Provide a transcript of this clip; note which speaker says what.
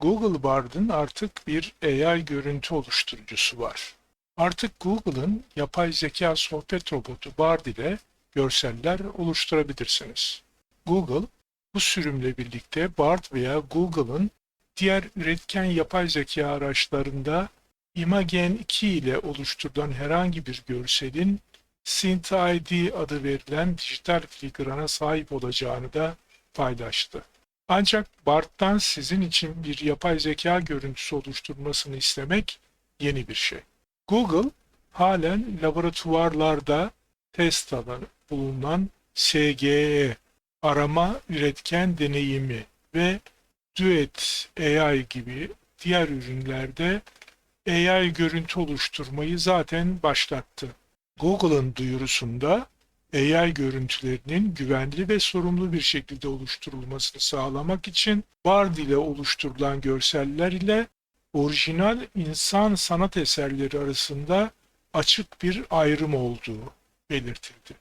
Speaker 1: Google Bard'ın artık bir AI görüntü oluşturucusu var. Artık Google'ın yapay zeka sohbet robotu Bard ile görseller oluşturabilirsiniz. Google, bu sürümle birlikte Bard veya Google'ın diğer üretken yapay zeka araçlarında Imagen 2 ile oluşturulan herhangi bir görselin SynthID adı verilen dijital filigrana sahip olacağını da paylaştı. Ancak Bart'tan sizin için bir yapay zeka görüntüsü oluşturmasını istemek yeni bir şey. Google halen laboratuvarlarda test alanı bulunan SGE arama üretken deneyimi ve Duet AI gibi diğer ürünlerde AI görüntü oluşturmayı zaten başlattı. Google'ın duyurusunda AI görüntülerinin güvenli ve sorumlu bir şekilde oluşturulmasını sağlamak için Bard ile oluşturulan görseller ile orijinal insan sanat eserleri arasında açık bir ayrım olduğu belirtildi.